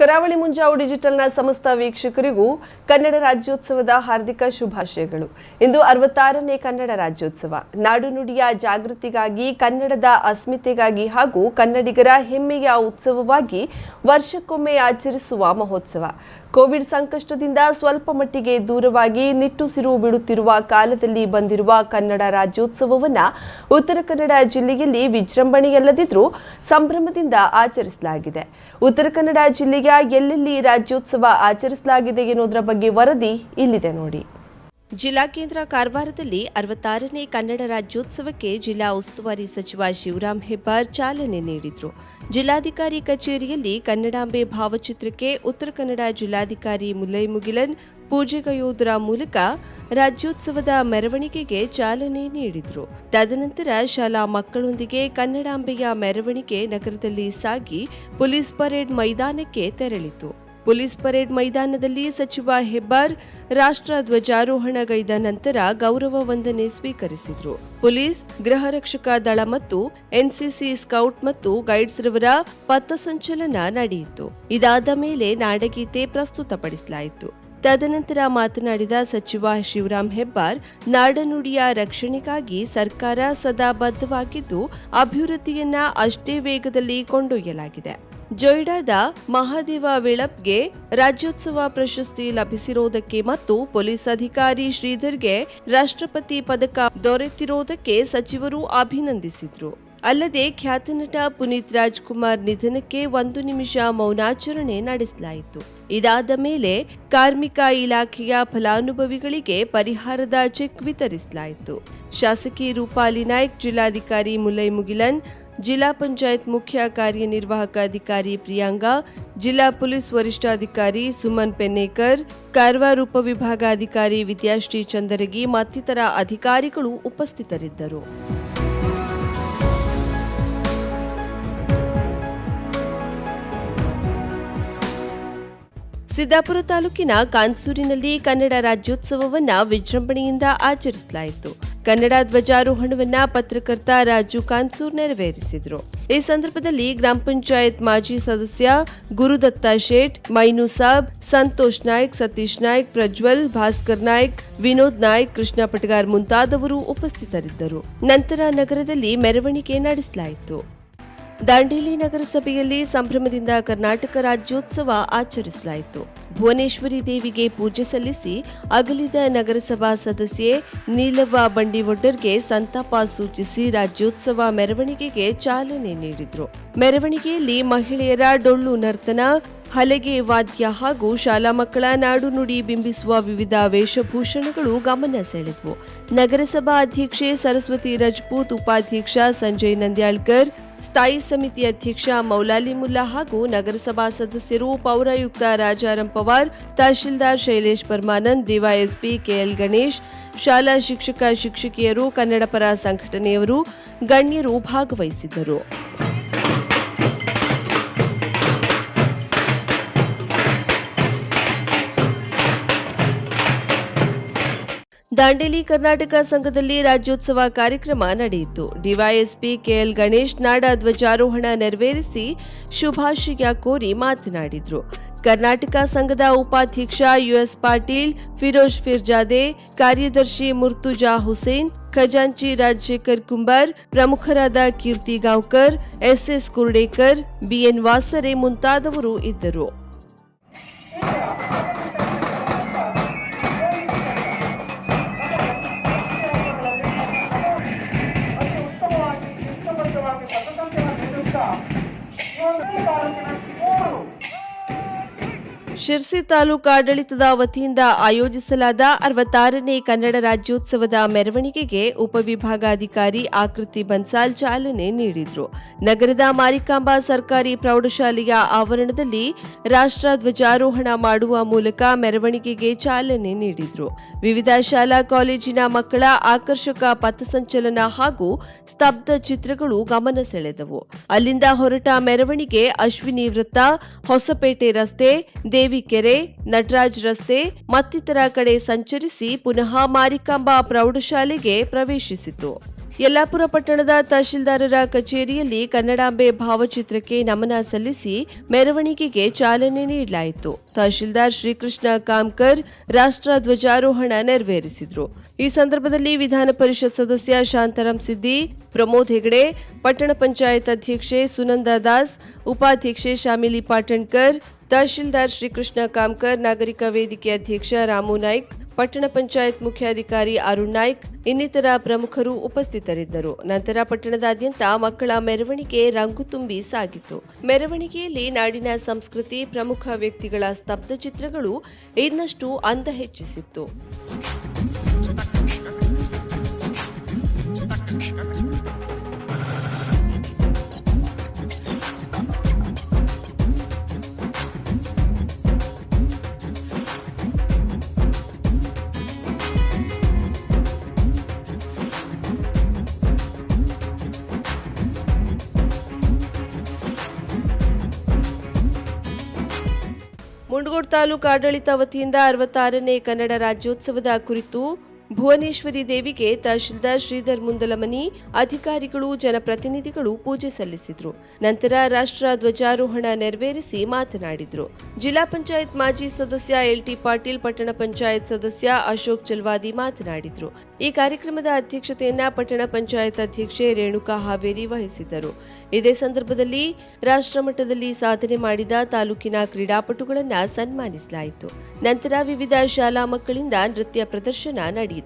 ಕರಾವಳಿ ಮುಂಜಾವು ಡಿಜಿಟಲ್ನ ಸಮಸ್ತ ವೀಕ್ಷಕರಿಗೂ ಕನ್ನಡ ರಾಜ್ಯೋತ್ಸವದ ಹಾರ್ದಿಕ ಶುಭಾಶಯಗಳು. ಇಂದು ಅರವತ್ತಾರನೇ ಕನ್ನಡ ರಾಜ್ಯೋತ್ಸವ. ನಾಡು ನುಡಿಯ ಜಾಗೃತಿಗಾಗಿ, ಕನ್ನಡದ ಅಸ್ಮಿತೆಗಾಗಿ ಹಾಗೂ ಕನ್ನಡಿಗರ ಹೆಮ್ಮೆಯ ಉತ್ಸವವಾಗಿ ವರ್ಷಕ್ಕೊಮ್ಮೆ ಆಚರಿಸುವ ಮಹೋತ್ಸವ. ಕೋವಿಡ್ ಸಂಕಷ್ಟದಿಂದ ಸ್ವಲ್ಪ ಮಟ್ಟಿಗೆ ದೂರವಾಗಿ ನಿಟ್ಟುಸಿರು ಬಿಡುತ್ತಿರುವ ಕಾಲದಲ್ಲಿ ಬಂದಿರುವ ಕನ್ನಡ ರಾಜ್ಯೋತ್ಸವವನ್ನು ಉತ್ತರ ಕನ್ನಡ ಜಿಲ್ಲೆಯಲ್ಲಿ ವಿಜೃಂಭಣೆಯಲ್ಲದಿದ್ರೂ ಸಂಭ್ರಮದಿಂದ ಆಚರಿಸಲಾಗಿದೆ. ಉತ್ತರ ಕನ್ನಡ ಜಿಲ್ಲೆಯ ಎಲ್ಲೆಲ್ಲಿ ರಾಜ್ಯೋತ್ಸವ ಆಚರಿಸಲಾಗಿದೆ ಎನ್ನುವುದರ ಬಗ್ಗೆ ವರದಿ ಇಲ್ಲಿದೆ ನೋಡಿ. ಜಿಲ್ಲಾ ಕೇಂದ್ರ ಕಾರವಾರದಲ್ಲಿ ಅರವತ್ತಾರನೇ ಕನ್ನಡ ರಾಜ್ಯೋತ್ಸವಕ್ಕೆ ಜಿಲ್ಲಾ ಉಸ್ತುವಾರಿ ಸಚಿವ ಶಿವರಾಮ್ ಹೆಬ್ಬಾರ್ ಚಾಲನೆ ನೀಡಿದರು. ಜಿಲ್ಲಾಧಿಕಾರಿ ಕಚೇರಿಯಲ್ಲಿ ಕನ್ನಡಾಂಬೆ ಭಾವಚಿತ್ರಕ್ಕೆ ಉತ್ತರ ಕನ್ನಡ ಜಿಲ್ಲಾಧಿಕಾರಿ ಮುಲ್ಲೈ ಮುಗಿಲನ್ ಪೂಜೆಗೈಯುವುದರ ಮೂಲಕ ರಾಜ್ಯೋತ್ಸವದ ಮೆರವಣಿಗೆಗೆ ಚಾಲನೆ ನೀಡಿದರು. ತದನಂತರ ಶಾಲಾ ಮಕ್ಕಳೊಂದಿಗೆ ಕನ್ನಡಾಂಬೆಯ ಮೆರವಣಿಗೆ ನಗರದಲ್ಲಿ ಸಾಗಿ ಪೊಲೀಸ್ ಪರೇಡ್ ಮೈದಾನಕ್ಕೆ ತೆರಳಿತು. ಪೊಲೀಸ್ ಪರೇಡ್ ಮೈದಾನದಲ್ಲಿ ಸಚಿವ ಹೆಬ್ಬಾರ್ ರಾಷ್ಟ್ರ ಧ್ವಜಾರೋಹಣಗೈದ ನಂತರ ಗೌರವ ವಂದನೆ ಸ್ವೀಕರಿಸಿದರು. ಪೊಲೀಸ್, ಗೃಹ ರಕ್ಷಕ ದಳ ಮತ್ತು ಎನ್ಸಿಸಿ ಸ್ಕೌಟ್ ಮತ್ತು ಗೈಡ್ಸ್ ರವರ ಪಥಸಂಚಲನ ನಡೆಯಿತು. ಇದಾದ ಮೇಲೆ ನಾಡಗೀತೆ ಪ್ರಸ್ತುತಪಡಿಸಲಾಯಿತು. ತದನಂತರ ಮಾತನಾಡಿದ ಸಚಿವ ಶಿವರಾಮ್ ಹೆಬ್ಬಾರ್, ನಾಡನುಡಿಯ ರಕ್ಷಣೆಗಾಗಿ ಸರ್ಕಾರ ಸದಾ ಬದ್ಧವಾಗಿದ್ದು, ಅಭಿವೃದ್ಧಿಯನ್ನ ಅಷ್ಟೇ ವೇಗದಲ್ಲಿ ಕೊಂಡೊಯ್ಯಲಾಗಿದೆ. ಜೊಯ್ಡಾದ ಮಹಾದೇವ ವಿಳಪ್ಗೆ ರಾಜ್ಯೋತ್ಸವ ಪ್ರಶಸ್ತಿ ಲಭಿಸಿರುವುದಕ್ಕೆ ಮತ್ತು ಪೊಲೀಸ್ ಅಧಿಕಾರಿ ಶ್ರೀಧರ್ಗೆ ರಾಷ್ಟ್ರಪತಿ ಪದಕ ದೊರೆತಿರುವುದಕ್ಕೆ ಸಚಿವರು ಅಭಿನಂದಿಸಿದ್ರು. ಅಲ್ಲದೆ ಖ್ಯಾತ ನಟ ಪುನೀತ್ ರಾಜ್ಕುಮಾರ್ ನಿಧನಕ್ಕೆ ಒಂದು ನಿಮಿಷ ಮೌನಾಚರಣೆ ನಡೆಸಲಾಯಿತು. ಇದಾದ ಮೇಲೆ ಕಾರ್ಮಿಕ ಇಲಾಖೆಯ ಫಲಾನುಭವಿಗಳಿಗೆ ಪರಿಹಾರದ ಚೆಕ್ ವಿತರಿಸಲಾಯಿತು. ಶಾಸಕಿ ರೂಪಾಲಿ ನಾಯ್ಕ್, ಜಿಲ್ಲಾಧಿಕಾರಿ ಮುಲೈ ಮುಗಿಲನ್ ಜಿಲ್ಲಾ ಪಂಚಾಯತ್ ಮುಖ್ಯ ಕಾರ್ಯನಿರ್ವಾಹಕ ಅಧಿಕಾರಿ ಪ್ರಿಯಾಂಗಾ, ಜಿಲ್ಲಾ ಪೊಲೀಸ್ ವರಿಷ್ಠಾಧಿಕಾರಿ ಸುಮನ್ ಪೆನ್ನೇಕರ್, ಕಾರವಾರ ಉಪವಿಭಾಗಾಧಿಕಾರಿ ವಿದ್ಯಾಶ್ರೀ ಚಂದರಗಿ ಮತ್ತಿತರ ಅಧಿಕಾರಿಗಳು ಉಪಸ್ಥಿತರಿದ್ದರು. ಸಿದ್ದಾಪುರ ತಾಲೂಕಿನ ಕಾನ್ಸೂರಿನಲ್ಲಿ ಕನ್ನಡ ರಾಜ್ಯೋತ್ಸವವನ್ನು ವಿಜೃಂಭಣೆಯಿಂದ ಆಚರಿಸಲಾಯಿತು. ಕನ್ನಡ ಧ್ವಜಾರೋಹಣವನ್ನ ಪತ್ರಕರ್ತ ರಾಜು ಕಾನ್ಸೂರ್ ನೆರವೇರಿಸಿದರು. ಈ ಸಂದರ್ಭದಲ್ಲಿ ಗ್ರಾಮ ಪಂಚಾಯತ್ ಮಾಜಿ ಸದಸ್ಯ ಗುರುದತ್ತ ಶೇಟ್, ಮೈನು ಸಾಬ್, ಸಂತೋಷ್ ನಾಯ್ಕ್, ಸತೀಶ್ ನಾಯ್ಕ್, ಪ್ರಜ್ವಲ್, ಭಾಸ್ಕರ್ ನಾಯ್ಕ್, ವಿನೋದ್ ನಾಯ್ಕ್, ಕೃಷ್ಣ ಪಟಗಾರ್ ಮುಂತಾದವರು ಉಪಸ್ಥಿತರಿದ್ದರು. ನಂತರ ನಗರದಲ್ಲಿ ಮೆರವಣಿಗೆ ನಡೆಸಲಾಯಿತು. ದಾಂಡೇಲಿ ನಗರಸಭೆಯಲ್ಲಿ ಸಂಭ್ರಮದಿಂದ ಕರ್ನಾಟಕ ರಾಜ್ಯೋತ್ಸವ ಆಚರಿಸಲಾಯಿತು. ಭುವನೇಶ್ವರಿ ದೇವಿಗೆ ಪೂಜೆ ಸಲ್ಲಿಸಿ ಅಗಲಿದ ನಗರಸಭಾ ಸದಸ್ಯೆ ನೀಲವ್ವ ಬಂಡಿವೊಡ್ಡರ್ಗೆ ಸಂತಾಪ ಸೂಚಿಸಿ ರಾಜ್ಯೋತ್ಸವ ಮೆರವಣಿಗೆಗೆ ಚಾಲನೆ ನೀಡಿದರು. ಮೆರವಣಿಗೆಯಲ್ಲಿ ಮಹಿಳೆಯರ ಡೊಳ್ಳು ನರ್ತನ, ಹಲಗೆ ವಾದ್ಯ ಹಾಗೂ ಶಾಲಾ ಮಕ್ಕಳ ನಾಡು ನುಡಿ ಬಿಂಬಿಸುವ ವಿವಿಧ ವೇಷಭೂಷಣಗಳು ಗಮನ ಸೆಳೆದವು. ನಗರಸಭಾ ಅಧ್ಯಕ್ಷೆ ಸರಸ್ವತಿ ರಜಪೂತ್, ಉಪಾಧ್ಯಕ್ಷ ಸಂಜಯ್ ನಂದ್ಯಾಳ್ಕರ್ ಸ್ಥಾಯಿ ಸಮಿತಿ ಅಧ್ಯಕ್ಷ ಮೌಲಾಲಿ ಮುಲ್ಲಾ ಹಾಗೂ ನಗರಸಭಾ ಸದಸ್ಯರು ಪೌರಾಯುಕ್ತ Rajaram Pawar, tahsildar Shailesh Parmanand, DYSP K L Ganesh, ಶಾಲಾ ಶಿಕ್ಷಕ ಶಿಕ್ಷಕಿಯರು, ಕನ್ನಡಪರ ಸಂಘಟನೆಯವರು, ಗಣ್ಯರು ಭಾಗವಹಿಸಿದ್ದರು. ದಾಂಡೇಲಿ ಕರ್ನಾಟಕ ಸಂಘದಲ್ಲಿ ರಾಜ್ಯೋತ್ಸವ ಕಾರ್ಯಕ್ರಮ ನಡೆಯಿತು. ಡಿವೈಎಸ್ಪಿ ಕೆಎಲ್ ಗಣೇಶ್ ನಾಡ ಧ್ವಜಾರೋಹಣ ನೆರವೇರಿಸಿ ಶುಭಾಶಯ ಕೋರಿ ಮಾತನಾಡಿದರು. ಕರ್ನಾಟಕ ಸಂಘದ ಉಪಾಧ್ಯಕ್ಷ ಯುಎಸ್ ಪಾಟೀಲ್, ಫಿರೋಜ್ ಫಿರ್ಜಾದೆ, ಕಾರ್ಯದರ್ಶಿ ಮುರ್ತುಜಾ ಹುಸೇನ್, ಖಜಾಂಚಿ ರಾಜಶೇಖರ್ ಕುಂಬಾರ್, ಪ್ರಮುಖರಾದ Kirti Gaonkar, S S Kurdekar, B N Wasare ಮುಂತಾದವರು ಇದ್ದರು. ಈ ಒಂದು ತಾಲೂಕಿನ ಮೂರು ಶಿರ್ಸಿ ತಾಲೂಕು ಆಡಳಿತದ ವತಿಯಿಂದ ಆಯೋಜಿಸಲಾದ ಅರವತ್ತಾರನೇ ಕನ್ನಡ ರಾಜ್ಯೋತ್ಸವದ ಮೆರವಣಿಗೆಗೆ ಉಪವಿಭಾಗಾಧಿಕಾರಿ ಆಕೃತಿ ಬನ್ಸಾಲ್ ಚಾಲನೆ ನೀಡಿದರು. ನಗರದ ಮಾರಿಕಾಂಬಾ ಸರ್ಕಾರಿ ಪ್ರೌಢಶಾಲೆಯ ಆವರಣದಲ್ಲಿ ರಾಷ್ಟ್ರ ಧ್ವಜಾರೋಹಣ ಮಾಡುವ ಮೂಲಕ ಮೆರವಣಿಗೆಗೆ ಚಾಲನೆ ನೀಡಿದರು. ವಿವಿಧ ಶಾಲಾ ಕಾಲೇಜಿನ ಮಕ್ಕಳ ಆಕರ್ಷಕ ಪಥಸಂಚಲನ ಹಾಗೂ ಸ್ತಬ್ಧ ಚಿತ್ರಗಳು ಗಮನ ಸೆಳೆದವು. ಅಲ್ಲಿಂದ ಹೊರಟ ಮೆರವಣಿಗೆ ಅಶ್ವಿನಿ ವೃತ್ತ, ಹೊಸಪೇಟೆ ರಸ್ತೆ ದೇವಿಕೆರೆ, ನಟರಾಜ್ ರಸ್ತೆ, ಮತ್ತಿತರ ಕಡೆ ಸಂಚರಿಸಿ ಪುನಃ ಮಾರಿಕಾಂಬಾ ಪ್ರೌಢಶಾಲೆಗೆ ಪ್ರವೇಶಿಸಿತು. ಯಲ್ಲಾಪುರ ಪಟ್ಟಣದ ತಹಶೀಲ್ದಾರರ ಕಚೇರಿಯಲ್ಲಿ ಕನ್ನಡಾಂಬೆ ಭಾವಚಿತ್ರಕ್ಕೆ ನಮನ ಸಲ್ಲಿಸಿ ಮೆರವಣಿಗೆಗೆ ಚಾಲನೆ ನೀಡಲಾಯಿತು. ತಹಶೀಲ್ದಾರ್ ಶ್ರೀಕೃಷ್ಣ ಕಾಮ್ಕರ್ ರಾಷ್ಟ್ರ ಧ್ವಜಾರೋಹಣ ನೆರವೇರಿಸಿದ್ರು. ಈ ಸಂದರ್ಭದಲ್ಲಿ ವಿಧಾನ ಪರಿಷತ್ ಸದಸ್ಯ ಶಾಂತಾರಾಮ್ ಸಿದ್ದಿ ಪ್ರಮೋದ್ ಹೆಗಡೆ, ಪಟ್ಟಣ ಪಂಚಾಯತ್ ಅಧ್ಯಕ್ಷೆ ಸುನಂದ ದಾಸ್, ಉಪಾಧ್ಯಕ್ಷೆ ಶಾಮಿಲಿ ಪಾಟಣ್ಕರ್ ತಹಶೀಲ್ದಾರ್ ಶ್ರೀಕೃಷ್ಣ ಕಾಮ್ಕರ್, ನಾಗರಿಕ ವೇದಿಕೆ ಅಧ್ಯಕ್ಷ ರಾಮು ನಾಯ್ಕ್, ಪಟ್ಟಣ ಪಂಚಾಯತ್ ಮುಖ್ಯಾಧಿಕಾರಿ ಅರುಣ್ ನಾಯ್ಕ್, ಇನ್ನಿತರ ಪ್ರಮುಖರು ಉಪಸ್ಥಿತರಿದ್ದರು. ನಂತರ ಪಟ್ಟಣದಾದ್ಯಂತ ಮಕ್ಕಳ ಮೆರವಣಿಗೆ ರಂಗು ತುಂಬಿ ಸಾಗಿತು. ಮೆರವಣಿಗೆಯಲ್ಲಿ ನಾಡಿನ ಸಂಸ್ಕೃತಿ, ಪ್ರಮುಖ ವ್ಯಕ್ತಿಗಳ ಸ್ತಬ್ಧ ಚಿತ್ರಗಳು ಇನ್ನಷ್ಟು ಅಂದ ಹೆಚ್ಚಿಸಿತ್ತು ಮುಂಡಗೋಡ್ ತಾಲೂಕು ಆಡಳಿತ ವತಿಯಿಂದ ಅರವತ್ತಾರನೇ ಕನ್ನಡ ರಾಜ್ಯೋತ್ಸವದ ಕುರಿತು ಭುವನೇಶ್ವರಿ ದೇವಿಗೆ ತಹಶೀಲ್ದಾರ್ ಶ್ರೀಧರ್ ಮುಂದಲಮನಿ, ಅಧಿಕಾರಿಗಳು, ಜನಪ್ರತಿನಿಧಿಗಳು ಪೂಜೆ ಸಲ್ಲಿಸಿದ್ರು. ನಂತರ ರಾಷ್ಟ್ರ ಧ್ವಜಾರೋಹಣ ನೆರವೇರಿಸಿ ಮಾತನಾಡಿದ್ರು. ಜಿಲ್ಲಾ ಪಂಚಾಯತ್ ಮಾಜಿ ಸದಸ್ಯ ಎಲ್ಟಿ ಪಾಟೀಲ್, ಪಟ್ಟಣ ಪಂಚಾಯತ್ ಸದಸ್ಯ ಅಶೋಕ್ ಚಲ್ವಾದಿ ಮಾತನಾಡಿದ್ರು. ಈ ಕಾರ್ಯಕ್ರಮದ ಅಧ್ಯಕ್ಷತೆಯನ್ನ ಪಟ್ಟಣ ಪಂಚಾಯತ್ ಅಧ್ಯಕ್ಷೆ ರೇಣುಕಾ ಹಾವೇರಿ ವಹಿಸಿದ್ದರು. ಇದೇ ಸಂದರ್ಭದಲ್ಲಿ ರಾಷ್ಟ್ರಮಟ್ಟದಲ್ಲಿ ಸಾಧನೆ ಮಾಡಿದ ತಾಲೂಕಿನ ಕ್ರೀಡಾಪಟುಗಳನ್ನ ಸನ್ಮಾನಿಸಲಾಯಿತು. ನಂತರ ವಿವಿಧ ಶಾಲಾ ಮಕ್ಕಳಿಂದ ನೃತ್ಯ ಪ್ರದರ್ಶನ ನಡೆಯಿತು.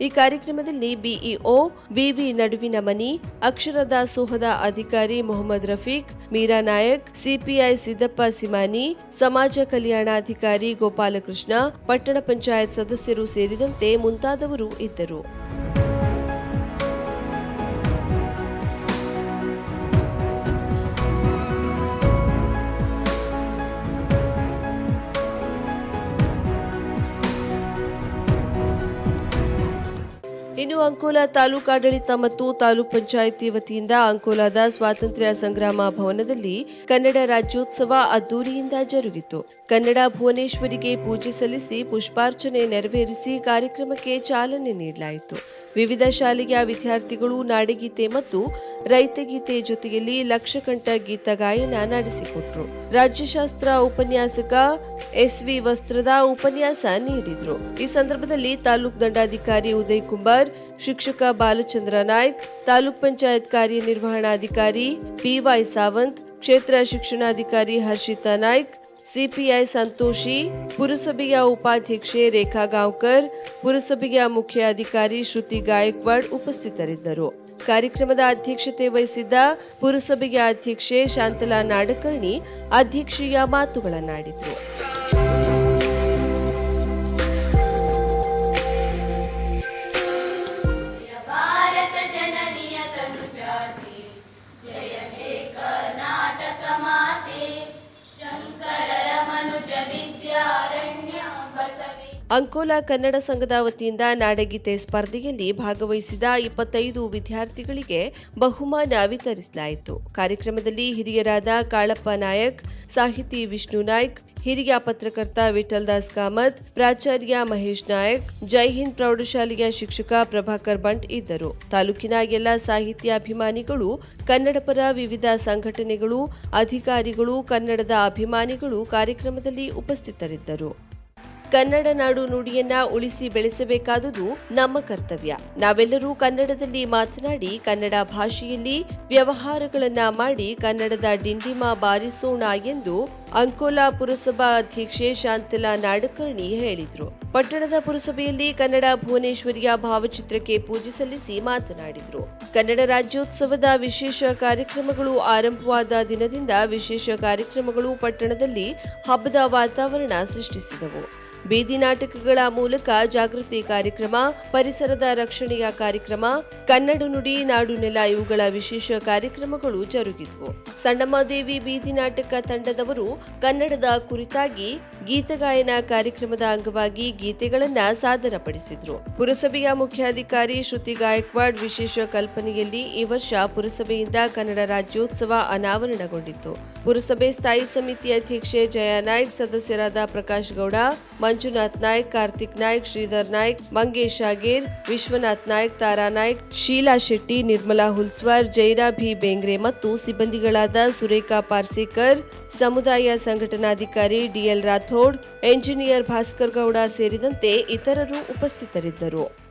ಈ ಕಾರ್ಯಕ್ರಮದಲ್ಲಿ ಬಿಇಒ ವಿವಿ ನಡುವಿನ ಮನಿ, ಅಕ್ಷರದ ದಾಸೋಹದ ಅಧಿಕಾರಿ ಮೊಹಮ್ಮದ್ ರಫೀಕ್, ಮೀರಾ ನಾಯಕ್, ಸಿಪಿಐ ಸಿದ್ದಪ್ಪ ಸಿಮಾನಿ, ಸಮಾಜ ಕಲ್ಯಾಣಾಧಿಕಾರಿ ಗೋಪಾಲಕೃಷ್ಣ, ಪಟ್ಟಣ ಪಂಚಾಯತ್ ಸದಸ್ಯರು ಸೇರಿದಂತೆ ಮುಂತಾದವರು ಇದ್ದರು. ಇನ್ನು ಅಂಕೋಲಾ ತಾಲೂಕಾಡಳಿತ ಮತ್ತು ತಾಲೂಕ್ ಪಂಚಾಯಿತಿ ವತಿಯಿಂದ ಅಂಕೋಲಾದ ಸ್ವಾತಂತ್ರ್ಯ ಸಂಗ್ರಾಮ ಭವನದಲ್ಲಿ ಕನ್ನಡ ರಾಜ್ಯೋತ್ಸವ ಅದ್ದೂರಿಯಿಂದ ಜರುಗಿತು. ಕನ್ನಡ ಭುವನೇಶ್ವರಿಗೆ ಪೂಜೆ ಸಲ್ಲಿಸಿ ಪುಷ್ಪಾರ್ಚನೆ ನೆರವೇರಿಸಿ ಕಾರ್ಯಕ್ರಮಕ್ಕೆ ಚಾಲನೆ ನೀಡಲಾಯಿತು. ವಿವಿಧ ಶಾಲೆಯ ವಿದ್ಯಾರ್ಥಿಗಳು ನಾಡಗೀತೆ ಮತ್ತು ರೈತಗೀತೆ ಜೊತೆಯಲ್ಲಿ ಲಕ್ಷಕಂಠ ಗೀತ ಗಾಯನ ನಡೆಸಿಕೊಟ್ರು. ರಾಜ್ಯಶಾಸ್ತ್ರ ಉಪನ್ಯಾಸಕ ಎಸ್ವಿ ವಸ್ತ್ರದ ಉಪನ್ಯಾಸ ನೀಡಿದ್ರು. ಈ ಸಂದರ್ಭದಲ್ಲಿ ತಾಲೂಕ್ ದಂಡಾಧಿಕಾರಿ ಉದಯ್ ಕುಮಾರ್ ಶಿಕ್ಷಕ ಬಾಲಚಂದ್ರ ನಾಯ್ಕ್, ತಾಲೂಕ್ ಪಂಚಾಯತ್ ಕಾರ್ಯನಿರ್ವಹಣಾಧಿಕಾರಿ ಪಿವೈ ಸಾವಂತ್, ಕ್ಷೇತ್ರ ಶಿಕ್ಷಣಾಧಿಕಾರಿ ಹರ್ಷಿತಾ ನಾಯ್ಕ್, ಸಿಪಿಐ ಸಂತೋಷಿ, ಪುರಸಭೆಯ ಉಪಾಧ್ಯಕ್ಷೆ ರೇಖಾ ಗಾಂವ್ಕರ್, ಪುರಸಭೆಯ ಮುಖ್ಯ ಅಧಿಕಾರಿ ಶ್ರುತಿ ಗಾಯಕ್ವಾಡ್ ಉಪಸ್ಥಿತರಿದ್ದರು. ಕಾರ್ಯಕ್ರಮದ ಅಧ್ಯಕ್ಷತೆ ವಹಿಸಿದ್ದ ಪುರಸಭೆಯ ಅಧ್ಯಕ್ಷೆ ಶಾಂತಲಾ ನಾಡಕರ್ಣಿ ಅಧ್ಯಕ್ಷೀಯ ಮಾತುಗಳನ್ನಾಡಿದರು. ಅಂಕೋಲಾ ಕನ್ನಡ ಸಂಘದ ವತಿಯಿಂದ ನಾಡಗೀತೆ ಸ್ಪರ್ಧೆಯಲ್ಲಿ ಭಾಗವಹಿಸಿದ ಇಪ್ಪತ್ತೈದು ವಿದ್ಯಾರ್ಥಿಗಳಿಗೆ ಬಹುಮಾನ ವಿತರಿಸಲಾಯಿತು. ಕಾರ್ಯಕ್ರಮದಲ್ಲಿ ಹಿರಿಯರಾದ ಕಾಳಪ್ಪ ನಾಯಕ್, ಸಾಹಿತಿ ವಿಷ್ಣು ನಾಯ್ಕ್, ಹಿರಿಯ ಪತ್ರಕರ್ತ ವಿಠಲ್ ದಾಸ್ ಕಾಮತ್, ಪ್ರಾಚಾರ್ಯ ಮಹೇಶ್ ನಾಯಕ್, ಜೈ ಹಿಂದ್ ಪ್ರೌಢಶಾಲೆಯ ಶಿಕ್ಷಕ ಪ್ರಭಾಕರ್ ಬಂಟ್ ಇದ್ದರು. ತಾಲೂಕಿನ ಎಲ್ಲ ಸಾಹಿತ್ಯಾಭಿಮಾನಿಗಳು ಕನ್ನಡಪರ ವಿವಿಧ ಸಂಘಟನೆಗಳು, ಅಧಿಕಾರಿಗಳು, ಕನ್ನಡದ ಅಭಿಮಾನಿಗಳು ಕಾರ್ಯಕ್ರಮದಲ್ಲಿ ಉಪಸ್ಥಿತರಿದ್ದರು. ಕನ್ನಡ ನಾಡು ನುಡಿಯನ್ನ ಉಳಿಸಿ ಬೆಳೆಸಬೇಕಾದುದು ನಮ್ಮ ಕರ್ತವ್ಯ. ನಾವೆಲ್ಲರೂ ಕನ್ನಡದಲ್ಲಿ ಮಾತನಾಡಿ ಕನ್ನಡ ಭಾಷೆಯಲ್ಲಿ ವ್ಯವಹಾರಗಳನ್ನ ಮಾಡಿ ಕನ್ನಡದ ಡಿಂಡಿಮ ಬಾರಿಸೋಣ ಎಂದು ಅಂಕೋಲಾ ಪುರಸಭಾ ಅಧ್ಯಕ್ಷೆ ಶಾಂತಲಾ ನಾಡಕರ್ಣಿ ಹೇಳಿದರು. ಪಟ್ಟಣದ ಪುರಸಭೆಯಲ್ಲಿ ಕನ್ನಡ ಭುವನೇಶ್ವರಿಯ ಭಾವಚಿತ್ರಕ್ಕೆ ಪೂಜೆ ಸಲ್ಲಿಸಿ ಮಾತನಾಡಿದರು. ಕನ್ನಡ ರಾಜ್ಯೋತ್ಸವದ ವಿಶೇಷ ಕಾರ್ಯಕ್ರಮಗಳು ಆರಂಭವಾದ ದಿನದಿಂದ ವಿಶೇಷ ಕಾರ್ಯಕ್ರಮಗಳು ಪಟ್ಟಣದಲ್ಲಿ ಹಬ್ಬದ ವಾತಾವರಣ ಸೃಷ್ಟಿಸಿದವು. ಬೀದಿ ನಾಟಕಗಳ ಮೂಲಕ ಜಾಗೃತಿ ಕಾರ್ಯಕ್ರಮ, ಪರಿಸರದ ರಕ್ಷಣೆಯ ಕಾರ್ಯಕ್ರಮ, ಕನ್ನಡ ನುಡಿ, ನಾಡು ನೆಲ ಇವುಗಳ ವಿಶೇಷ ಕಾರ್ಯಕ್ರಮಗಳು ಜರುಗಿದ್ವು. ಸಣ್ಣಮ್ಮದೇವಿ ಬೀದಿ ನಾಟಕ ತಂಡದವರು ಕನ್ನಡದ ಕುರಿತಾಗಿ ಗೀತಗಾಯನ ಕಾರ್ಯಕ್ರಮದ ಅಂಗವಾಗಿ ಗೀತೆಗಳನ್ನ ಸಾದರಪಡಿಸಿದ್ರು. ಪುರಸಭೆಯ ಮುಖ್ಯಾಧಿಕಾರಿ ಶ್ರುತಿ ಗಾಯಕ್ವಾಡ್ ವಿಶೇಷ ಕಲ್ಪನೆಯಲ್ಲಿ ಈ ವರ್ಷ ಪುರಸಭೆಯಿಂದ ಕನ್ನಡ ರಾಜ್ಯೋತ್ಸವ ಅನಾವರಣಗೊಂಡಿತ್ತು. ಪುರಸಭೆ ಸ್ಥಾಯಿ ಸಮಿತಿ ಅಧ್ಯಕ್ಷೆ ಜಯಾ ನಾಯ್ಕ್, ಸದಸ್ಯರಾದ ಪ್ರಕಾಶ್ ಗೌಡ, ಮಂಜುನಾಥ್ ನಾಯ್ಕ್, ಕಾರ್ತಿಕ್ ನಾಯ್ಕ್, ಶ್ರೀಧರ್ ನಾಯ್ಕ್, ಮಂಗೇಶ್ ಆಗೇರ್ ವಿಶ್ವನಾಥ್ ನಾಯ್ಕ್, ತಾರಾ ನಾಯ್ಕ್, ಶೀಲಾ ಶೆಟ್ಟಿ, ನಿರ್ಮಲಾ ಹುಲ್ಸ್ವಾರ್ ಜೈರಾ ಭಿ ಬೇಂಗ್ರೆ ಮತ್ತು ಸಿಬ್ಬಂದಿಗಳಾದ ಸುರೇಖಾ ಪಾರ್ಸೇಕರ್ ಸಮುದಾಯ ಸಂಘಟನಾಧಿಕಾರಿ D L Rathod engineer Bhaskar Gowda ಸೇರಿದಂತೆ ಇತರರು ಉಪಸ್ಥಿತರಿದ್ದರು.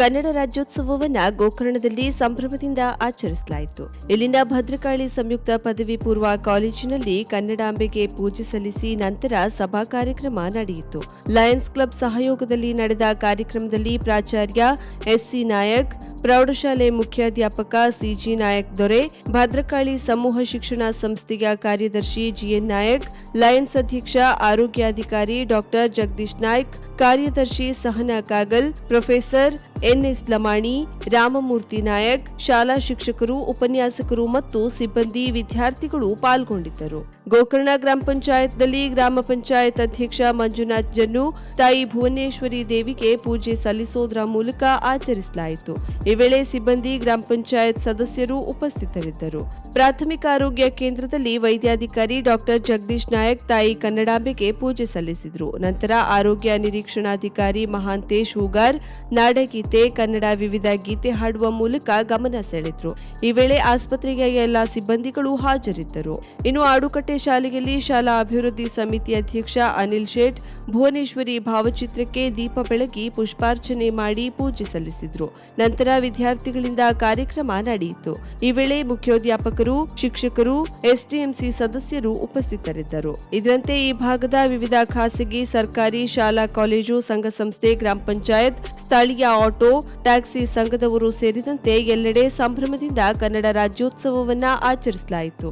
ಕನ್ನಡ ರಾಜ್ಯೋತ್ಸವವನ್ನ ಗೋಕರ್ಣದಲ್ಲಿ ಸಂಭ್ರಮದಿಂದ ಆಚರಿಸಲಾಯಿತು. ಇಲ್ಲಿನ ಭದ್ರಕಾಳಿ ಸಂಯುಕ್ತ ಪದವಿ ಪೂರ್ವ ಕಾಲೇಜಿನಲ್ಲಿ ಕನ್ನಡಾಂಬೆಗೆ ಪೂಜೆ ಸಲ್ಲಿಸಿ ನಂತರ ಸಭಾ ಕಾರ್ಯಕ್ರಮ ನಡೆಯಿತು. ಲಯನ್ಸ್ ಕ್ಲಬ್ ಸಹಯೋಗದಲ್ಲಿ ನಡೆದ ಕಾರ್ಯಕ್ರಮದಲ್ಲಿ ಪ್ರಾಚಾರ್ಯ ಎಸ್ಸಿ ನಾಯಕ್, ಪ್ರೌಢಶಾಲೆ ಮುಖ್ಯಾಧ್ಯಾಪಕ ಸಿಜಿ ನಾಯಕ್ ದೊರೆ, ಭದ್ರಕಾಳಿ ಸಮೂಹ ಶಿಕ್ಷಣ ಸಂಸ್ಥೆಯ ಕಾರ್ಯದರ್ಶಿ ಜಿಎನ್ ನಾಯಕ್, ಲಯನ್ಸ್ ಅಧ್ಯಕ್ಷ, ಆರೋಗ್ಯಾಧಿಕಾರಿ ಡಾಕ್ಟರ್ ಜಗದೀಶ್ ನಾಯ್ಕ್, ಕಾರ್ಯದರ್ಶಿ Sahana Kagal, professor N S Lamani, Ramamurthy Nayak, ಶಾಲಾ ಶಿಕ್ಷಕರು, ಉಪನ್ಯಾಸಕರು ಮತ್ತು ಸಿಬ್ಬಂದಿ ವಿದ್ಯಾರ್ಥಿಗಳು ಪಾಲ್ಗೊಂಡಿದ್ದರು. ಗೋಕರ್ಣ ಗ್ರಾಮ ಪಂಚಾಯತ್ನಲ್ಲಿ ಗ್ರಾಮ ಪಂಚಾಯತ್ ಅಧ್ಯಕ್ಷ ಮಂಜುನಾಥ್ ಜನ್ನು, ತಾಯಿ ಭುವನೇಶ್ವರಿ ದೇವಿಗೆ ಪೂಜೆ ಸಲ್ಲಿಸೋದರ ಮೂಲಕ ಆಚರಿಸಲಾಯಿತು. ಈ ವೇಳೆ ಸಿಬ್ಬಂದಿ ಗ್ರಾಮ ಪಂಚಾಯತ್ ಸದಸ್ಯರು ಉಪಸ್ಥಿತರಿದ್ದರು. ಪ್ರಾಥಮಿಕ ಆರೋಗ್ಯ ಕೇಂದ್ರದಲ್ಲಿ ವೈದ್ಯಾಧಿಕಾರಿ ಡಾಕ್ಟರ್ ಜಗದೀಶ್ ನಾಯಕ್ ತಾಯಿ ಕನ್ನಡಾಂಬೆಗೆ ಪೂಜೆ ಸಲ್ಲಿಸಿದರು. ನಂತರ ಆರೋಗ್ಯ ನಿರೀಕ್ಷಣಾಧಿಕಾರಿ ಮಹಾಂತೇಶ್ ಹೂಗಾರ್, ನಾಡಗೀತೆ ಕನ್ನಡ ವಿವಿಧ ಗೀತೆ ಹಾಡುವ ಮೂಲಕ ಗಮನ ಸೆಳೆದ್ರು. ಈ ವೇಳೆ ಆಸ್ಪತ್ರೆಯ ಎಲ್ಲಾ ಸಿಬ್ಬಂದಿಗಳು ಹಾಜರಿದ್ದರು. ಇನ್ನು ಆಡುಕಟ್ಟೆ ಶಾಲೆಯಲ್ಲಿ ಶಾಲಾ ಅಭಿವೃದ್ಧಿ ಸಮಿತಿ ಅಧ್ಯಕ್ಷ ಅನಿಲ್ ಶೇಠ್ ಭುವನೇಶ್ವರಿ ಭಾವಚಿತ್ರಕ್ಕೆ ದೀಪ ಬೆಳಗಿ ಪುಷ್ಪಾರ್ಚನೆ ಮಾಡಿ ಪೂಜೆ ಸಲ್ಲಿಸಿದ್ರು. ನಂತರ ವಿದ್ಯಾರ್ಥಿಗಳಿಂದ ಕಾರ್ಯಕ್ರಮ ನಡೆಯಿತು. ಈ ವೇಳೆ ಮುಖ್ಯೋಧ್ಯಾಪಕರು ಶಿಕ್ಷಕರು, ಎಸ್ಡಿಎಂಸಿ ಸದಸ್ಯರು ಉಪಸ್ಥಿತರಿದ್ದರು. ಇದರಂತೆ ಈ ಭಾಗದ ವಿವಿಧ ಖಾಸಗಿ ಸರ್ಕಾರಿ ಶಾಲಾ ಕಾಲೇಜು ಸಂಘ ಸಂಸ್ಥೆ ಗ್ರಾಮ ಪಂಚಾಯತ್, ಸ್ಥಳೀಯ ಆಟೋ ಟ್ಯಾಕ್ಸಿ ಸಂಘದವರು ಸೇರಿದಂತೆ ಎಲ್ಲೆಡೆ ಸಂಭ್ರಮದಿಂದ ಕನ್ನಡ ರಾಜ್ಯೋತ್ಸವವನ್ನ ಆಚರಿಸಲಾಯಿತು.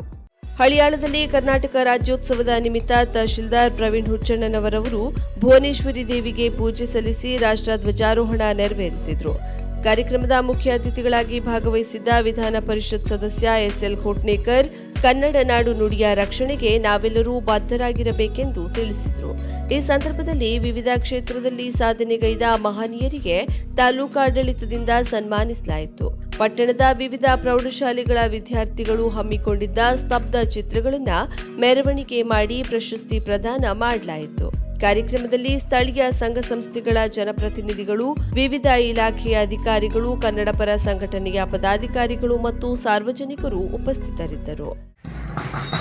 ಹಳಿಯಾಳದಲ್ಲಿ ಕರ್ನಾಟಕ ರಾಜ್ಯೋತ್ಸವದ ನಿಮಿತ್ತ ತಹಶೀಲ್ದಾರ್ ಪ್ರವೀಣ್ ಹುಚ್ಚಣ್ಣನವರವರು ಭುವನೇಶ್ವರಿ ದೇವಿಗೆ ಪೂಜೆ ಸಲ್ಲಿಸಿ ರಾಷ್ಟ್ರ ಧ್ವಜಾರೋಹಣ ನೆರವೇರಿಸಿದರು. ಕಾರ್ಯಕ್ರಮದ ಮುಖ್ಯ ಅತಿಥಿಗಳಾಗಿ ಭಾಗವಹಿಸಿದ್ದ ವಿಧಾನ ಪರಿಷತ್ ಸದಸ್ಯ ಎಸ್ಎಲ್ ಖೋಟ್ನೇಕರ್ ಕನ್ನಡ ನಾಡು ನುಡಿಯ ರಕ್ಷಣೆಗೆ ನಾವೆಲ್ಲರೂ ಬದ್ಧರಾಗಿರಬೇಕೆಂದು ತಿಳಿಸಿದರು. ಈ ಸಂದರ್ಭದಲ್ಲಿ ವಿವಿಧ ಕ್ಷೇತ್ರದಲ್ಲಿ ಸಾಧನೆಗೈದ ಮಹನೀಯರಿಗೆ ತಾಲೂಕಾಡಳಿತದಿಂದ ಸನ್ಮಾನಿಸಲಾಯಿತು. ಪಟ್ಟಣದ ವಿವಿಧ ಪ್ರೌಢಶಾಲೆಗಳ ವಿದ್ಯಾರ್ಥಿಗಳು ಹಮ್ಮಿಕೊಂಡಿದ್ದ ಸ್ತಬ್ಧ ಚಿತ್ರಗಳನ್ನು ಮೆರವಣಿಗೆ ಮಾಡಿ ಪ್ರಶಸ್ತಿ ಪ್ರದಾನ ಮಾಡಲಾಯಿತು. ಕಾರ್ಯಕ್ರಮದಲ್ಲಿ ಸ್ಥಳೀಯ ಸಂಘ ಸಂಸ್ಥೆಗಳ ಜನಪ್ರತಿನಿಧಿಗಳು, ವಿವಿಧ ಇಲಾಖೆಯ ಅಧಿಕಾರಿಗಳು, ಕನ್ನಡಪರ ಸಂಘಟನೆಯ ಪದಾಧಿಕಾರಿಗಳು ಮತ್ತು ಸಾರ್ವಜನಿಕರು ಉಪಸ್ಥಿತರಿದ್ದರು. Thank you.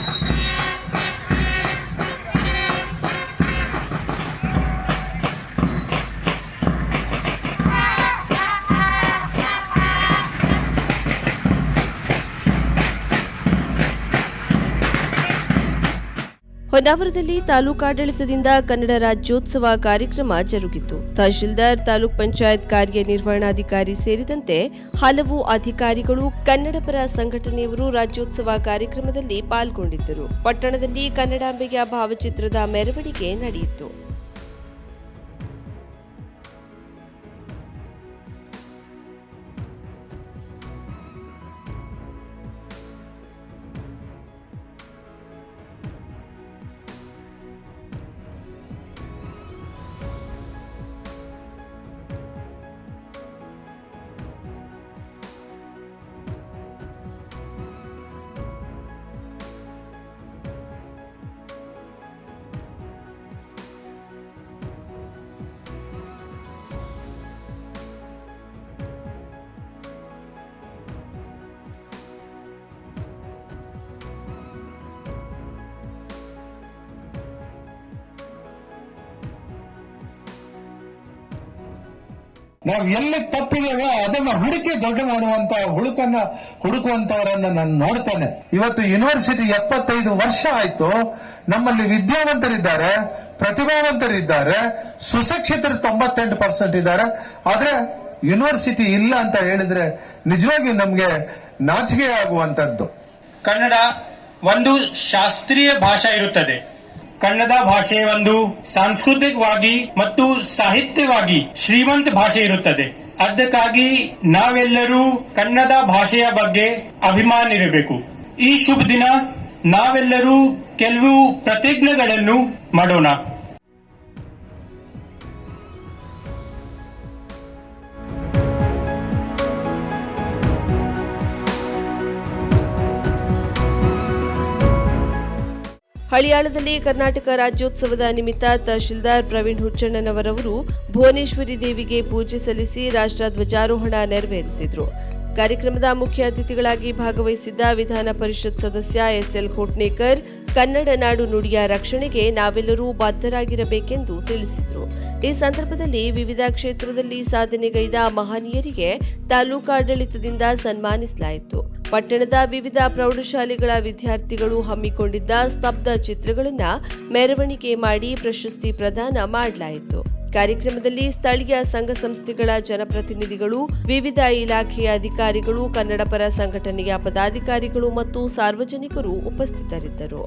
ಹೊನ್ನಾವರದಲ್ಲಿ ತಾಲೂಕಾಡಳಿತದಿಂದ ಕನ್ನಡ ರಾಜ್ಯೋತ್ಸವ ಕಾರ್ಯಕ್ರಮ ಜರುಗಿತು. ತಹಶೀಲ್ದಾರ್, ತಾಲೂಕ್ ಪಂಚಾಯತ್ ಕಾರ್ಯನಿರ್ವಹಣಾಧಿಕಾರಿ ಸೇರಿದಂತೆ ಹಲವು ಅಧಿಕಾರಿಗಳು ಕನ್ನಡಪರ ಸಂಘಟನೆಯವರು ರಾಜ್ಯೋತ್ಸವ ಕಾರ್ಯಕ್ರಮದಲ್ಲಿ ಪಾಲ್ಗೊಂಡಿದ್ದರು. ಪಟ್ಟಣದಲ್ಲಿ ಕನ್ನಡಾಂಬೆಯ ಭಾವಚಿತ್ರದ ಮೆರವಣಿಗೆ ನಡೆಯಿತು. ನಾವು ಎಲ್ಲಿ ತಪ್ಪಿದೇವೋ ಅದನ್ನ ಹುಡುಕಿ ದೊಡ್ಡ ಮಾಡುವಂತ ಹುಡುಕನ್ನ ಹುಡುಕುವಂತವರನ್ನ ನಾನು ನೋಡ್ತೇನೆ. ಇವತ್ತು ಯೂನಿವರ್ಸಿಟಿ ಎಪ್ಪತ್ತೈದು ವರ್ಷ ಆಯ್ತು. ನಮ್ಮಲ್ಲಿ ವಿದ್ಯಾವಂತರಿದ್ದಾರೆ, ಪ್ರತಿಭಾವಂತರಿದ್ದಾರೆ, ಸುಶಿಕ್ಷಿತರು ತೊಂಬತ್ತೆಂಟು ಪರ್ಸೆಂಟ್ ಇದ್ದಾರೆ. ಆದ್ರೆ ಯೂನಿವರ್ಸಿಟಿ ಇಲ್ಲ ಅಂತ ಹೇಳಿದ್ರೆ ನಿಜವಾಗಿ ನಮ್ಗೆ ನಾಚಿಕೆ ಆಗುವಂತದ್ದು. ಕನ್ನಡ ಒಂದು ಶಾಸ್ತ್ರೀಯ ಭಾಷೆ ಇರುತ್ತದೆ. ಕನ್ನಡ ಭಾಷೆ ಒಂದು ಸಾಂಸ್ಕೃತಿಕವಾಗಿ ಮತ್ತು ಸಾಹಿತ್ಯವಾಗಿ ಶ್ರೀಮಂತ ಭಾಷೆ ಇರುತ್ತದೆ. ಅದಕ್ಕಾಗಿ ನಾವೆಲ್ಲರೂ ಕನ್ನಡ ಭಾಷೆಯ ಬಗ್ಗೆ ಅಭಿಮಾನ ಇರಬೇಕು ಈ ಶುಭ ದಿನ ನಾವೆಲ್ಲರೂ ಕೆಲವು ಪ್ರತಿಜ್ಞೆಗಳನ್ನು ಮಾಡೋಣ. ಹಳಿಯಾಳದಲ್ಲಿ ಕರ್ನಾಟಕ ರಾಜ್ಯೋತ್ಸವದ ನಿಮಿತ್ತ ತಹಶೀಲ್ದಾರ್ ಪ್ರವೀಣ್ ಹುಚ್ಚಣ್ಣನವರವರು ಭುವನೇಶ್ವರಿ ದೇವಿಗೆ ಪೂಜೆ ಸಲ್ಲಿಸಿ ರಾಷ್ಟ್ರ ಧ್ವಜಾರೋಹಣ ನೆರವೇರಿಸಿದರು. ಕಾರ್ಯಕ್ರಮದ ಮುಖ್ಯ ಅತಿಥಿಗಳಾಗಿ ಭಾಗವಹಿಸಿದ್ದ ವಿಧಾನ ಪರಿಷತ್ ಸದಸ್ಯ ಎಸ್ಎಲ್ ಖೋಟ್ನೇಕರ್ ಕನ್ನಡ ನಾಡು ನುಡಿಯ ರಕ್ಷಣೆಗೆ ನಾವೆಲ್ಲರೂ ಬದ್ಧರಾಗಿರಬೇಕೆಂದು ತಿಳಿಸಿದರು. ಈ ಸಂದರ್ಭದಲ್ಲಿ ವಿವಿಧ ಕ್ಷೇತ್ರದಲ್ಲಿ ಸಾಧನೆಗೈದ ಮಹನೀಯರಿಗೆ ತಾಲೂಕಾಡಳಿತದಿಂದ ಸನ್ಮಾನಿಸಲಾಯಿತು. ಪಟ್ಟಣದ ವಿವಿಧ ಪ್ರೌಢಶಾಲೆಗಳ ವಿದ್ಯಾರ್ಥಿಗಳು ಹಮ್ಮಿಕೊಂಡಿದ್ದ ಸ್ತಬ್ಧ ಚಿತ್ರಗಳನ್ನು ಮೆರವಣಿಗೆ ಮಾಡಿ ಪ್ರಶಸ್ತಿ ಪ್ರದಾನ ಮಾಡಲಾಯಿತು. ಕಾರ್ಯಕ್ರಮದಲ್ಲಿ ಸ್ಥಳೀಯ ಸಂಘ ಸಂಸ್ಥೆಗಳ ಜನಪ್ರತಿನಿಧಿಗಳು ವಿವಿಧ ಇಲಾಖೆಯ ಅಧಿಕಾರಿಗಳು ಕನ್ನಡಪರ ಸಂಘಟನೆಯ ಪದಾಧಿಕಾರಿಗಳು ಮತ್ತು ಸಾರ್ವಜನಿಕರು ಉಪಸ್ಥಿತರಿದ್ದರು.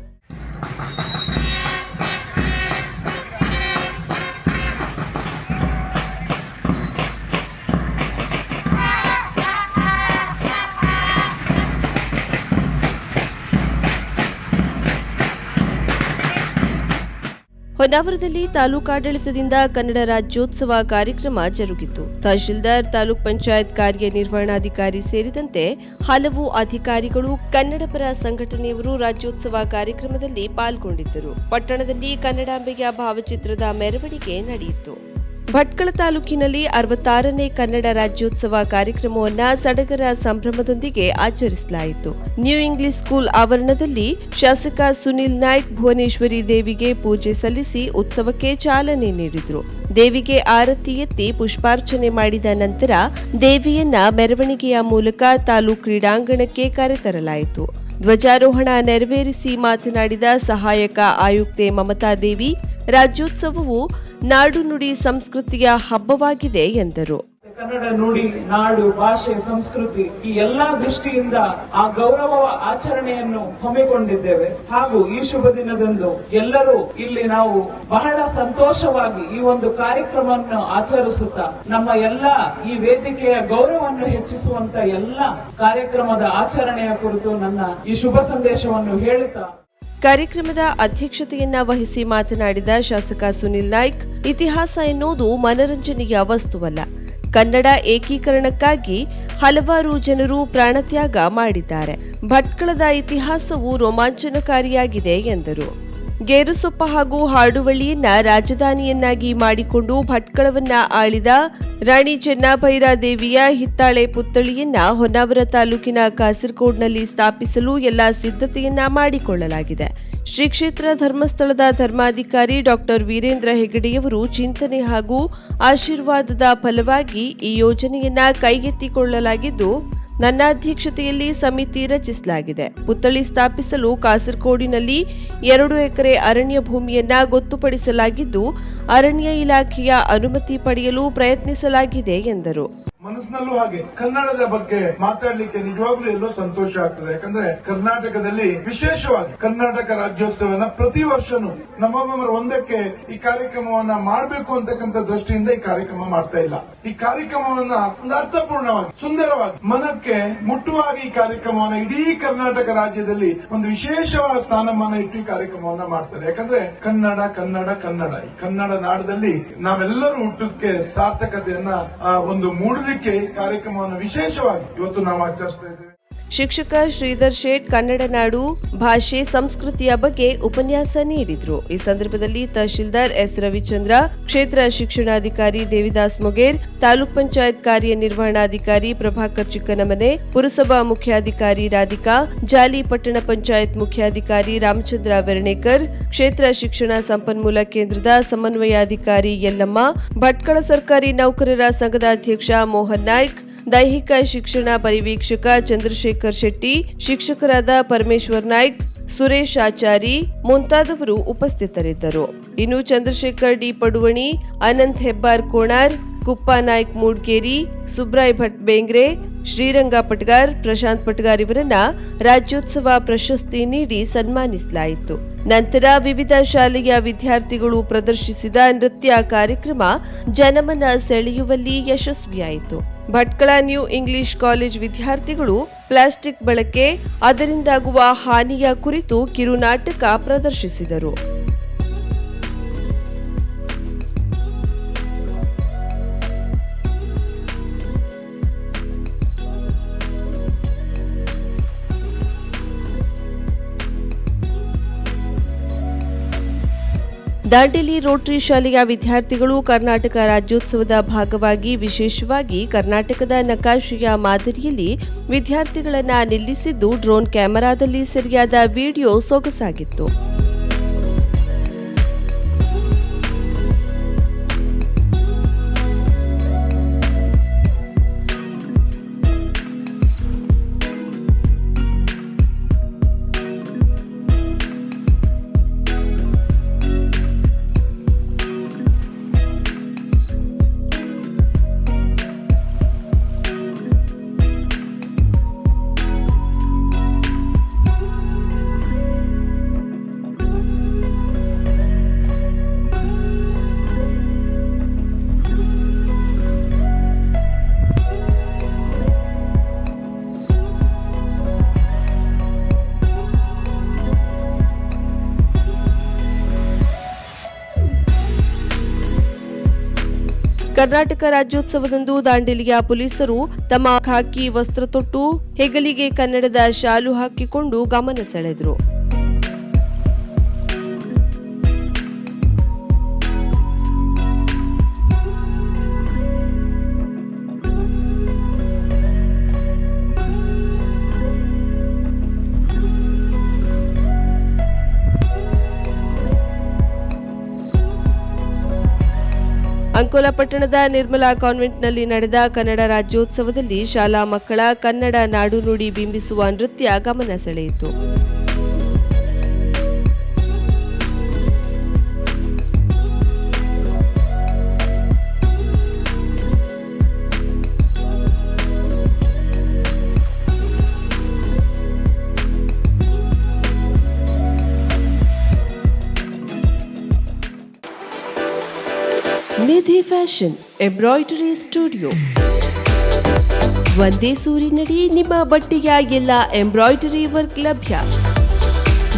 ಹೊನ್ನಾವರದಲ್ಲಿ ತಾಲೂಕಾಡಳಿತದಿಂದ ಕನ್ನಡ ರಾಜ್ಯೋತ್ಸವ ಕಾರ್ಯಕ್ರಮ ಜರುಗಿತು. ತಹಶೀಲ್ದಾರ್ ತಾಲೂಕ್ ಪಂಚಾಯತ್ ಕಾರ್ಯನಿರ್ವಹಣಾಧಿಕಾರಿ ಸೇರಿದಂತೆ ಹಲವು ಅಧಿಕಾರಿಗಳು ಕನ್ನಡಪರ ಸಂಘಟನೆಯವರು ರಾಜ್ಯೋತ್ಸವ ಕಾರ್ಯಕ್ರಮದಲ್ಲಿ ಪಾಲ್ಗೊಂಡಿದ್ದರು. ಪಟ್ಟಣದಲ್ಲಿ ಕನ್ನಡಾಂಬೆಯ ಭಾವಚಿತ್ರದ ಮೆರವಣಿಗೆ ನಡೆಯಿತು. ಭಟ್ಕಳ ತಾಲೂಕಿನಲ್ಲಿ ಅರವತ್ತಾರನೇ ಕನ್ನಡ ರಾಜ್ಯೋತ್ಸವ ಕಾರ್ಯಕ್ರಮವನ್ನು ಸಡಗರ ಸಂಭ್ರಮದೊಂದಿಗೆ ಆಚರಿಸಲಾಯಿತು. ನ್ಯೂ ಇಂಗ್ಲಿಷ್ ಸ್ಕೂಲ್ ಆವರಣದಲ್ಲಿ ಶಾಸಕ ಸುನಿಲ್ ನಾಯ್ಕ್ ಭುವನೇಶ್ವರಿ ದೇವಿಗೆ ಪೂಜೆ ಸಲ್ಲಿಸಿ ಉತ್ಸವಕ್ಕೆ ಚಾಲನೆ ನೀಡಿದರು. ದೇವಿಗೆ ಆರತಿ ಎತ್ತಿ ಪುಷ್ಪಾರ್ಚನೆ ಮಾಡಿದ ನಂತರ ದೇವಿಯನ್ನ ಮೆರವಣಿಗೆಯ ಮೂಲಕ ತಾಲೂಕು ಕ್ರೀಡಾಂಗಣಕ್ಕೆ ಕರೆತರಲಾಯಿತು. ಧ್ವಜಾರೋಹಣ ನೆರವೇರಿಸಿ ಮಾತನಾಡಿದ ಸಹಾಯಕ ಆಯುಕ್ತೆ ಮಮತಾ ದೇವಿ, ರಾಜ್ಯೋತ್ಸವವು ನಾಡು ನುಡಿ ಸಂಸ್ಕೃತಿಯ ಹಬ್ಬವಾಗಿದೆ ಎಂದರು. ಕನ್ನಡ ನುಡಿ, ನಾಡು, ಭಾಷೆ, ಸಂಸ್ಕೃತಿ ಈ ಎಲ್ಲಾ ದೃಷ್ಟಿಯಿಂದ ಆ ಗೌರವ ಆಚರಣೆಯನ್ನು ಹಮ್ಮಿಕೊಂಡಿದ್ದೇವೆ. ಹಾಗೂ ಈ ಶುಭ ದಿನದಂದು ಎಲ್ಲರೂ ಇಲ್ಲಿ ನಾವು ಬಹಳ ಸಂತೋಷವಾಗಿ ಈ ಒಂದು ಕಾರ್ಯಕ್ರಮವನ್ನು ಆಚರಿಸುತ್ತಾ ನಮ್ಮ ಎಲ್ಲ ಈ ವೇದಿಕೆಯ ಗೌರವವನ್ನು ಹೆಚ್ಚಿಸುವಂತ ಎಲ್ಲ ಕಾರ್ಯಕ್ರಮದ ಆಚರಣೆಯ ಕುರಿತು ನನ್ನ ಈ ಶುಭ ಸಂದೇಶವನ್ನು ಹೇಳುತ್ತಾ ಕಾರ್ಯಕ್ರಮದ ಅಧ್ಯಕ್ಷತೆಯನ್ನ ವಹಿಸಿ ಮಾತನಾಡಿದ ಶಾಸಕ ಸುನಿಲ್ ನಾಯ್ಕ್, ಇತಿಹಾಸ ಎನ್ನುವುದು ಮನರಂಜನೆಯ ವಸ್ತುವಲ್ಲ. ಕನ್ನಡ ಏಕೀಕರಣಕ್ಕಾಗಿ ಹಲವಾರು ಜನರು ಪ್ರಾಣತ್ಯಾಗ ಮಾಡಿದ್ದಾರೆ. ಭಟ್ಕಳದ ಇತಿಹಾಸವು ರೋಮಾಂಚನಕಾರಿಯಾಗಿದೆ ಎಂದರು. ಗೇರುಸೊಪ್ಪ ಹಾಗೂ ಹಾಡುವಳ್ಳಿಯನ್ನ ರಾಜಧಾನಿಯನ್ನಾಗಿ ಮಾಡಿಕೊಂಡು ಭಟ್ಕಳವನ್ನ ಆಳಿದ ರಾಣಿ ಚೆನ್ನಾಭೈರಾದೇವಿಯ ಹಿತ್ತಾಳೆ ಪುತ್ಥಳಿಯನ್ನ ಹೊನ್ನಾವರ ತಾಲೂಕಿನ ಕಾಸರಗೋಡ್ನಲ್ಲಿ ಸ್ಥಾಪಿಸಲು ಎಲ್ಲ ಸಿದ್ಧತೆಯನ್ನ ಮಾಡಿಕೊಳ್ಳಲಾಗಿದೆ. ಶ್ರೀ ಕ್ಷೇತ್ರ ಧರ್ಮಸ್ಥಳದ ಧರ್ಮಾಧಿಕಾರಿ ಡಾಕ್ಟರ್ ವೀರೇಂದ್ರ ಹೆಗಡೆಯವರು ಚಿಂತನೆ ಹಾಗೂ ಆಶೀರ್ವಾದದ ಫಲವಾಗಿ ಈ ಯೋಜನೆಯನ್ನ ಕೈಗೆತ್ತಿಕೊಳ್ಳಲಾಗಿದ್ದು ನನ್ನ ಅಧ್ಯಕ್ಷತೆಯಲ್ಲಿ ಸಮಿತಿ ರಚಿಸಲಾಗಿದೆ. ಪುತ್ಥಳಿ ಸ್ಥಾಪಿಸಲು ಕಾಸರಗೋಡಿನಲ್ಲಿ ಎರಡು ಎಕರೆ ಅರಣ್ಯ ಭೂಮಿಯನ್ನ ಗೊತ್ತುಪಡಿಸಲಾಗಿದ್ದು, ಅರಣ್ಯ ಇಲಾಖೆಯ ಅನುಮತಿ ಪಡೆಯಲು ಪ್ರಯತ್ನಿಸಲಾಗಿದೆ ಎಂದರು. ಮನಸ್ಸಿನಲ್ಲೂ ಹಾಗೆ. ಕನ್ನಡದ ಬಗ್ಗೆ ಮಾತಾಡ್ಲಿಕ್ಕೆ ನಿಜವಾಗ್ಲೂ ಎಲ್ಲೋ ಸಂತೋಷ ಆಗ್ತದೆ. ಯಾಕಂದ್ರೆ ಕರ್ನಾಟಕದಲ್ಲಿ ವಿಶೇಷವಾಗಿ ಕರ್ನಾಟಕ ರಾಜ್ಯೋತ್ಸವನ ಪ್ರತಿ ವರ್ಷನೂ ನವೆಂಬರ್ ಒಂದಕ್ಕೆ ಈ ಕಾರ್ಯಕ್ರಮವನ್ನ ಮಾಡಬೇಕು ಅಂತಕ್ಕಂಥ ದೃಷ್ಟಿಯಿಂದ ಈ ಕಾರ್ಯಕ್ರಮ ಮಾಡ್ತಾ ಇಲ್ಲ. ಈ ಕಾರ್ಯಕ್ರಮವನ್ನ ಒಂದು ಅರ್ಥಪೂರ್ಣವಾಗಿ, ಸುಂದರವಾಗಿ, ಮನಕ್ಕೆ ಮುಟ್ಟುವಾಗಿ ಈ ಕಾರ್ಯಕ್ರಮವನ್ನ ಇಡೀ ಕರ್ನಾಟಕ ರಾಜ್ಯದಲ್ಲಿ ಒಂದು ವಿಶೇಷವಾದ ಸ್ಥಾನಮಾನ ಇಟ್ಟು ಈ ಕಾರ್ಯಕ್ರಮವನ್ನ ಮಾಡ್ತಾರೆ. ಯಾಕಂದ್ರೆ ಕನ್ನಡ ಕನ್ನಡ ಕನ್ನಡ. ಈ ಕನ್ನಡ ನಾಡದಲ್ಲಿ ನಾವೆಲ್ಲರೂ ಹುಟ್ಟಕ್ಕೆ ಸಾರ್ಥಕತೆಯನ್ನ ಒಂದು ಮೂಡಲಿಕ್ಕೆ ಈ ಕಾರ್ಯಕ್ರಮವನ್ನು ವಿಶೇಷವಾಗಿ ಇವತ್ತು ನಾವು ಆಚರಿಸ್ತಾ ಇದ್ದೇವೆ. ಶಿಕ್ಷಕ ಶ್ರೀಧರ್ ಶೇಟ್ ಕನ್ನಡ ನಾಡು ಭಾಷೆ ಸಂಸ್ಕೃತಿಯ ಬಗ್ಗೆ ಉಪನ್ಯಾಸ ನೀಡಿದರು. ಈ ಸಂದರ್ಭದಲ್ಲಿ ತಹಶೀಲ್ದಾರ್ ಎಸ್ ರವಿಚಂದ್ರ, ಕ್ಷೇತ್ರ ಶಿಕ್ಷಣಾಧಿಕಾರಿ ದೇವಿದಾಸ್ ಮೊಗೇರ್, ತಾಲೂಕ್ ಪಂಚಾಯತ್ ಕಾರ್ಯನಿರ್ವಹಣಾಧಿಕಾರಿ ಪ್ರಭಾಕರ್ ಚಿಕ್ಕನಮನೆ, ಪುರಸಭಾ ಮುಖ್ಯಾಧಿಕಾರಿ ರಾಧಿಕಾ, ಜಾಲಿ ಪಟ್ಟಣ ಪಂಚಾಯತ್ ಮುಖ್ಯಾಧಿಕಾರಿ ರಾಮಚಂದ್ರ ವೆರ್ಣೇಕರ್, ಕ್ಷೇತ್ರ ಶಿಕ್ಷಣ ಸಂಪನ್ಮೂಲ ಕೇಂದ್ರದ ಸಮನ್ವಯಾಧಿಕಾರಿ ಯಲ್ಲಮ್ಮ, ಭಟ್ಕಳ ಸರ್ಕಾರಿ ನೌಕರರ ಸಂಘದ ಅಧ್ಯಕ್ಷ ಮೋಹನ್ ನಾಯ್ಕ್ ದೈಹಿಕ ಶಿಕ್ಷಣ ಪರಿವೀಕ್ಷಕ ಚಂದ್ರಶೇಖರ್ ಶೆಟ್ಟಿ, ಶಿಕ್ಷಕರಾದ ಪರಮೇಶ್ವರ್ ನಾಯ್ಕ್, ಸುರೇಶ್ ಆಚಾರಿ ಮುಂತಾದವರು ಉಪಸ್ಥಿತರಿದ್ದರು. ಇನ್ನು ಚಂದ್ರಶೇಖರ್ ಡಿ ಪಡುವಣಿ, ಅನಂತ್ ಹೆಬ್ಬಾರ್ ಕೋಣಾರ್, ಕುಪ್ಪ ನಾಯ್ಕ್ ಮೂಡ್ಗೇರಿ ಸುಬ್ರಾಯ್ ಭಟ್ ಬೇಂಗ್ರೆ, ಶ್ರೀರಂಗ ಪಟ್ಗಾರ್, ಪ್ರಶಾಂತ್ ಪಟ್ಗಾರ್ ಇವರನ್ನ ರಾಜ್ಯೋತ್ಸವ ಪ್ರಶಸ್ತಿ ನೀಡಿ ಸನ್ಮಾನಿಸಲಾಯಿತು. ನಂತರ ವಿವಿಧ ಶಾಲೆಯ ವಿದ್ಯಾರ್ಥಿಗಳು ಪ್ರದರ್ಶಿಸಿದ ನೃತ್ಯ ಕಾರ್ಯಕ್ರಮ ಜನಮನ ಸೆಳೆಯುವಲ್ಲಿ ಯಶಸ್ವಿಯಾಯಿತು. ಭಟ್ಕಳ ನ್ಯೂ ಇಂಗ್ಲಿಷ್ ಕಾಲೇಜ್ ವಿದ್ಯಾರ್ಥಿಗಳು ಪ್ಲಾಸ್ಟಿಕ್ ಬಳಕೆ ಅದರಿಂದಾಗುವ ಹಾನಿಯ ಕುರಿತು ಕಿರುನಾಟಕ ಪ್ರದರ್ಶಿಸಿದರು. ದಾಂಡೇಲಿ ರೋಟರಿ ಶಾಲೆಯ ವಿದ್ಯಾರ್ಥಿಗಳು ಕರ್ನಾಟಕ ರಾಜ್ಯೋತ್ಸವದ ಭಾಗವಾಗಿ ವಿಶೇಷವಾಗಿ ಕರ್ನಾಟಕದ ನಕಾಶೆಯ ಮಾದರಿಯಲ್ಲಿ ವಿದ್ಯಾರ್ಥಿಗಳನ್ನು ನಿಲ್ಲಿಸಿದ್ದು ಡ್ರೋನ್ ಕ್ಯಾಮೆರಾದಲ್ಲಿ ಸರಿಯಾದ ವಿಡಿಯೋ ಸೊಗಸಾಗಿತ್ತು. ಕರ್ನಾಟಕ ರಾಜ್ಯೋತ್ಸವದಂದು ದಾಂಡೇಲಿಯ ಪೊಲೀಸರು ತಮ್ಮ ಖಾಕಿ ವಸ್ತ್ರ ತೊಟ್ಟು ಹೆಗಲಿಗೆ ಕನ್ನಡದ ಶಾಲು ಹಾಕಿಕೊಂಡು ಗಮನ ಸೆಳೆದರು. ಅಂಕೋಲ ಪಟ್ಟಣದ ನಿರ್ಮಲಾ ಕಾನ್ವೆಂಟ್ನಲ್ಲಿ ನಡೆದ ಕನ್ನಡ ರಾಜ್ಯೋತ್ಸವದಲ್ಲಿ ಶಾಲಾ ಮಕ್ಕಳ ಕನ್ನಡ ನಾಡು ನುಡಿ ಬಿಂಬಿಸುವ ನೃತ್ಯ ಗಮನ ಸೆಳೆಯಿತು. ಫ್ಯಾಷನ್ ಎಂಬ್ರಾಯ್ಡರಿ ಸ್ಟುಡಿಯೋ ಒಂದೇ ಸೂರಿನಡಿ ನಿಮ್ಮ ಬಟ್ಟೆಯ ಎಲ್ಲ ಎಂಬ್ರಾಯ್ಡರಿ ವರ್ಕ್ ಲಭ್ಯ.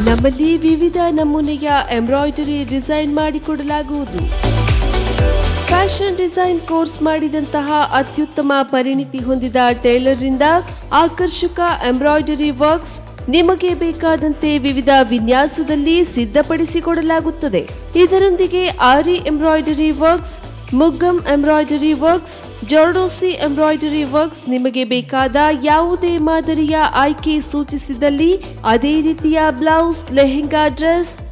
ನಮ್ಮಲ್ಲಿ ವಿವಿಧ ನಮೂನೆಯ ಎಂಬ್ರಾಯ್ಡರಿ ಡಿಸೈನ್ ಮಾಡಿಕೊಡಲಾಗುವುದು ಫ್ಯಾಷನ್ ಡಿಸೈನ್ ಕೋರ್ಸ್ ಮಾಡಿದಂತಹ ಅತ್ಯುತ್ತಮ ಪರಿಣಿತಿ ಹೊಂದಿದ ಟೈಲರ್ರಿಂದ ಆಕರ್ಷಕ ಎಂಬ್ರಾಯ್ಡರಿ ವರ್ಕ್ಸ್ ನಿಮಗೆ ಬೇಕಾದಂತೆ ವಿವಿಧ ವಿನ್ಯಾಸದಲ್ಲಿ ಸಿದ್ಧಪಡಿಸಿಕೊಡಲಾಗುತ್ತದೆ. ಇದರೊಂದಿಗೆ aari embroidery works maggam embroidery works, zardozi embroidery works ನಿಮಗೆ ಬೇಕಾದ ಯಾವುದೇ ಮಾದರಿಯ ಆಯ್ಕೆ ಸೂಚಿಸಿದಲ್ಲಿ ಅದೇ ರೀತಿಯ blouse, lehenga dress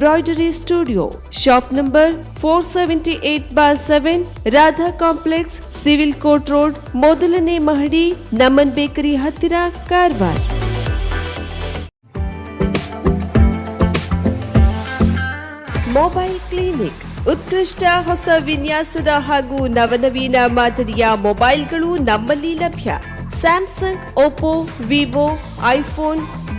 embroidery studio shop number four seventy eight bar seven Radha complex civil court road ಮೊದಲನೇ ಮಹಡಿ ನಮನ್ ಬೇಕರಿ ಹತ್ತಿರ ಕಾರವಾರ ಮೊಬೈಲ್ ಕ್ಲಿನಿಕ್ ಉತ್ಕೃಷ್ಟ ಹೊಸ ವಿನ್ಯಾಸದ ಹಾಗೂ ನವನವೀನ ಮಾದರಿಯ ಮೊಬೈಲ್ಗಳು ನಮ್ಮಲ್ಲಿ ಲಭ್ಯ. Samsung Oppo Vivo iPhone